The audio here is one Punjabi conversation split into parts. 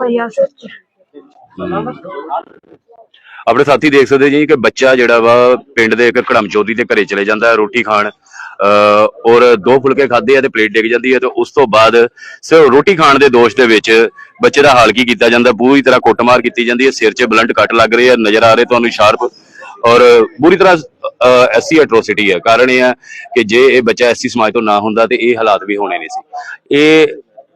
ਦਰਿਆ ਸੱਚ ਆਪਣੇ ਸਾਥੀ ਦੇਖ ਸਕਦੇ ਜੀ ਕਿ ਬੱਚਾ ਜਿਹੜਾ ਵਾ ਪਿੰਡ ਦੇ ਇੱਕ ਘੜਮ ਚੌਧਰੀ ਦੇ ਘਰੇ ਚਲੇ ਜਾਂਦਾ ਹੈ, ਰੋਟੀ ਖਾਣ। ਅਹ ਔਰ ਦੋ ਫੁਲਕੇ ਖਾਦੇ ਆ ਤੇ ਪਲੇਟ ਡਿੱਗ ਜਾਂਦੀ ਹੈ ਤੇ ਉਸ ਤੋਂ ਬਾਅਦ ਸਿਰਫ ਰੋਟੀ ਖਾਣ ਦੇ ਦੋਸ਼ ਦੇ ਵਿੱਚ ਬੱਚੇ ਦਾ ਹਾਲ ਕੀ ਕੀਤਾ ਜਾਂਦਾ। ਪੂਰੀ ਤਰ੍ਹਾਂ ਕੁੱਟਮਾਰ ਕੀਤੀ ਜਾਂਦੀ ਹੈ, ਸਿਰ 'ਚ ਬਲੰਟ ਕੱਟ ਲੱਗ ਰਹੇ ਆ, ਨਜ਼ਰ ਆ ਰਹੇ ਤੁਹਾਨੂੰ ਸ਼ਾਰਪ। ਔਰ ਪੂਰੀ ਤਰ੍ਹਾਂ ਐਸੀ ਐਟਰੋਸਿਟੀ ਹੈ। ਕਾਰਨ ਇਹ ਹੈ ਕਿ ਜੇ ਇਹ ਬੱਚਾ ਐਸੀ ਸਮਾਜ ਤੋਂ ਨਾ ਹੁੰਦਾ ਤੇ ਇਹ ਹਾਲਾਤ ਵੀ ਹੋਣੇ ਨਹੀਂ ਸੀ। ਇਹ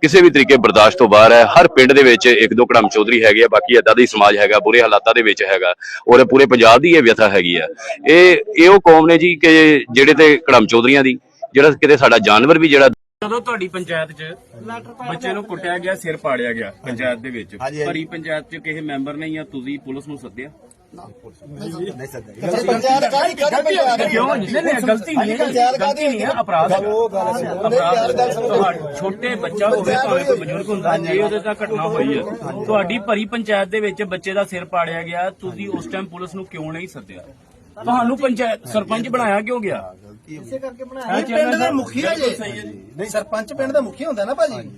ਕਿਸੇ ਵੀ ਤਰੀਕੇ ਬਰਦਾਸ਼ਤ ਤੋਂ ਬਾਹਰ ਹੈ। ਹਰ ਪਿੰਡ ਦੇ ਵਿੱਚ ਇੱਕ ਦੋ ਕੜਮ ਚੌਧਰੀ ਹੈਗੇ ਆ ਬਾਕੀ ਏਦਾਂ ਦਾ ਸਮਾਜ ਹੈਗਾ ਬੁਰੇ ਹਾਲਾਤਾਂ ਦੇ ਵਿੱਚ ਹੈਗਾ। ਔਰ ਇਹ ਪੂਰੇ ਪੰਜਾਬ ਦੀ ਇਹ ਵਿਅਥਾ ਹੈਗੀ ਆ। ਇਹ ਇਹ ਉਹ ਕੌਮ ਨੇ ਜੀ ਕਿ ਜਿਹੜੇ ਤੇ ਕੜਮ ਚੌਧਰੀਆਂ ਦੀ ਜਿਹੜਾ ਕਿਤੇ ਸਾਡਾ ਜਾਨਵਰ ਵੀ ਜਿਹੜਾ ਜਦੋਂ ਤੁਹਾਡੀ ਪੰਚਾਇਤ 'ਚ ਬੱਚੇ ਨੂੰ ਕੁੱਟਿਆ ਗਿਆ ਸਿਰ ਪਾੜਿਆ ਗਿਆ ਪੰਚਾਇਤ ਦੇ ਵਿੱਚ ਭਰੀ ਪੰਚਾਇਤ 'ਚ ਕਿਸੇ ਮੈਂਬਰ ਨੇ ਜਾਂ ਤੁਸੀਂ ਪੁਲਿਸ ਨੂੰ ਸੱਦਿਆ? ਕਿਉਂ ਨਹੀਂ ਨਹੀਂ ਗਲਤੀ ਨਹੀਂ ਹੈ ਗਲਤੀ ਨਹੀਂ ਹੈ ਅਪਰਾਧ ਹੈ ਅਪਰਾਧ ਛੋਟੇ ਬੱਚਾ ਹੋਵੇ ਭਾਵੇਂ ਕੋਈ ਬਜ਼ੁਰਗ ਹੁੰਦਾ ਜੇ ਉਹਦੇ ਤਾਂ ਘਟਨਾ ਹੋਈ ਹੈ ਤੁਹਾਡੀ ਭਰੀ ਪੰਚਾਇਤ ਦੇ ਵਿੱਚ ਬੱਚੇ ਦਾ ਸਿਰ ਪਾੜਿਆ ਗਿਆ ਤੁਸੀਂ ਉਸ ਟਾਈਮ ਪੁਲਿਸ ਨੂੰ ਕਿਉਂ ਨਹੀਂ ਸੱਦਿਆ ਤੁਹਾਨੂੰ ਪੰਚਾਇਤ ਸਰਪੰਚ ਬਣਾਇਆ ਕਿਉਂ ਗਿਆ ਇਸੇ ਕਰਕੇ ਬਣਾਇਆ ਪਿੰਡ ਦਾ ਮੁਖੀਆ ਜੇ। ਨਹੀਂ ਸਰਪੰਚ ਪਿੰਡ ਦਾ ਮੁਖੀ ਹੁੰਦਾ ਨਾ ਭਾਜੀ।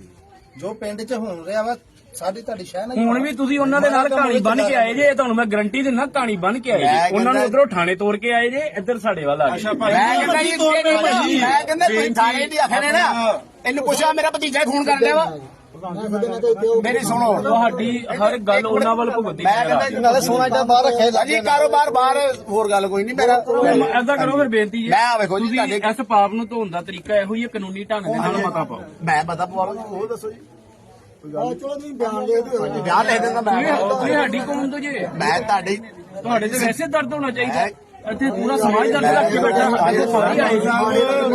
ਜੋ ਪਿੰਡ 'ਚ ਹੋਣ ਰਿਹਾ ਵਾ ਸਾਡੀ ਤੁਹਾਡੀ ਸ਼ਹਿਰ ਨਾਲ ਹੁਣ ਵੀ ਤੁਸੀਂ ਉਹਨਾਂ ਦੇ ਨਾਲ ਕਹਾਣੀ ਬਣ ਕੇ ਆਏ ਜੇ ਤੁਹਾਨੂੰ ਮੈਂ ਗਰੰਟੀ ਦਿੰਦਾ ਕਹਾਣੀ ਬਣ ਕੇ ਆਏ ਜੇ। ਉਹਨਾਂ ਨੂੰ ਉਧਰੋਂ ਥਾਣੇ ਤੋੜ ਕੇ ਆਏ ਜੇ ਇੱਧਰ ਸਾਡੇ ਵੱਲ ਆ ਗਏ। ਮੈਂ ਕਹਿੰਦਾ ਜੀ ਭਾਈ ਮੈਂ ਕਹਿੰਦਾ ਕੋਈ ਥਾਣੇ ਦੀ ਆਖਣੇ ਨਾ ਇਹਨੂੰ ਪੁੱਛਿਆ ਮੇਰਾ ਭਤੀਜਾ ਫੋਨ ਕਰ ਲਿਆ ਵਾ। ਮੇਰੀ ਸੁਣੋ। ਤੁਹਾਡੀ ਹਰ ਗੱਲ ਉਹਨਾਂ ਵੱਲ ਭੁਗਤੀ ਮੈਂ ਕਹਿੰਦਾ ਨਾਲੇ ਸੋਨਾ ਜਾਂ ਬਾਹਰ ਰੱਖਿਆ ਜੀ ਕਾਰੋਬਾਰ ਬਾਹਰ ਹੋਰ ਗੱਲ ਕੋਈ ਨਹੀਂ ਮੇਰਾ ਐਦਾਂ ਕਰੋ ਫਿਰ ਬੇਨਤੀ ਜੀ ਮੈਂ ਆ ਵੇਖੋ ਜੀ ਤੁਹਾਡੇ- ਇਸ ਪਾਪ ਨੂੰ ਧੋਣ ਦਾ ਤਰੀਕਾ ਇਹੋ ਹੀ ਹੈ ਕਾਨੂੰਨੀ ਢੰਗ ਦੇ ਨਾਲ ਮਤਾ ਪਾਓ। ਮੈਂ ਪਤਾ ਪਵਾ ਲਵਾਂ। ਉਹ ਦੱਸੋ ਜੀ। ਚਲੋ ਤੁਸੀਂ ਬਿਆਨ ਦੇ ਦਿਓ। ਵਿਆਹ ਲੈ ਦਿੰਦਾ ਮੈਂ ਸਾਡੀ ਕੌਮ ਤੋਂ ਜੇ। ਮੈਂ ਤੁਹਾਡੇ ਤੁਹਾਡੇ ਤੇ ਵੈਸੇ ਦਰਦ ਹੋਣਾ ਚਾਹੀਦਾ। ਇੱਥੇ ਪੂਰਾ ਸਮਾਜ ਰੱਖ ਕੇ ਬੈਠਾ ਅੱਜ ਸਾਰੇ ਆਏ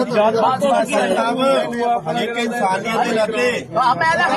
ਜਾਤ ਪਾਤ ਤੋਂ ਕੀ ਆਏ ਇੱਕ ਇਨਸਾਨੀਅਤ ਦੇ ਨਾਤੇ। ਮੈਂ ਤਾਂ